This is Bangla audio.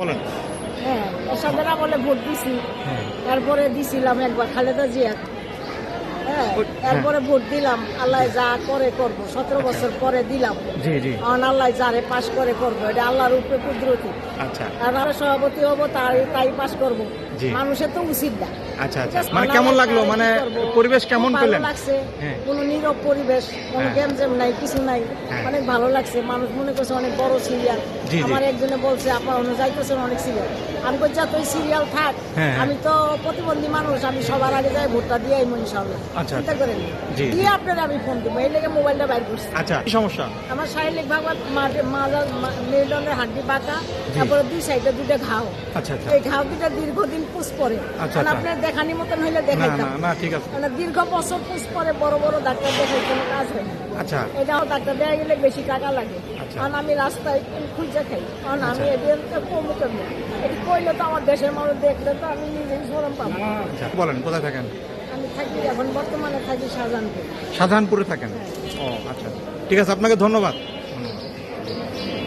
বলেন। হ্যাঁ এসবের আমলে ভোট দিছি। হ্যাঁ। তারপরে দিছিলাম একবার খালেদা জিয়া। হ্যাঁ ওই- তারপরে ভোট দিলাম আল্লাহ যা করে করব। সতেরো বছর পরে দিলাম। জি আল্লাহ যারে পাশ করে করব এটা আল্লাহর উপরে কুদরতি। আচ্ছা। আর সভাপতি হব তাই তাই পাশ করব। মানুষের তো উচিত না। আচ্ছা আচ্ছা। মানে কেমন লাগল? মানে পরিবেশ কেমন পেলেন? লাগছে। হ্যাঁ। কোনো নীরব পরিবেশ কোনো হ্যাঁ। নাই কিছু নাই। হ্যাঁ। অনেক ভালো লাগছে। মানুষ মনে করছে অনেক বড় সিরিয়াল। আমার একজনে বলছে আপনার অন্য যাইতেছেন অনেক সিরিয়াল আমি বলছি তুই সিরিয়াল থাক। আমি তো প্রতিবন্ধী মানুষ আমি সবার আগে যাই ভোটটা দিয়ে আইমো ইনশাল্লাহ আচ্ছা, চিন্তা। করেন। দিয়ে আপনার আমি ফোন দেবো। এই লেগে মোবাইলটা বাইর করছি। আচ্ছা কি সমস্যা? আমার শারীরিক মাজা মেরুদণ্ডের হাড্ডি বাঁকা তারপরে দুই সাইডে দুটো ঘাও। আচ্ছা আচ্ছা। এই ঘাও দুটা দীর্ঘদিন পুষ পরে। আচ্ছা, কারণ আচ্ছা। আপনার দেখানি মতন হইলে দেখাইতাম। না না ঠিক আছে। মানে দীর্ঘ বছর পুষ পরে বড় বড় ডাক্তার দেখাই কোনো কাজ হয় না আচ্ছা এটাও ডাক্তার দেখা গেলে বেশি টাকা লাগে। আচ্ছা। কারণ আমি রাস্তায় খুঁজে খাই। কারণ আমি এদের কমে কমে এটি করলে তো আমার দেশের মানুষ দেখলে তো আমি নিজেই সরম পাবো। বলেন কোথায় থাকেন? আমি থাকি এখন বর্তমানে থাকি শাহজাহানপুর। শাহজাহানপুরে থাকেন? ও আচ্ছা। ঠিক আছে আপনাকে ধন্যবাদ।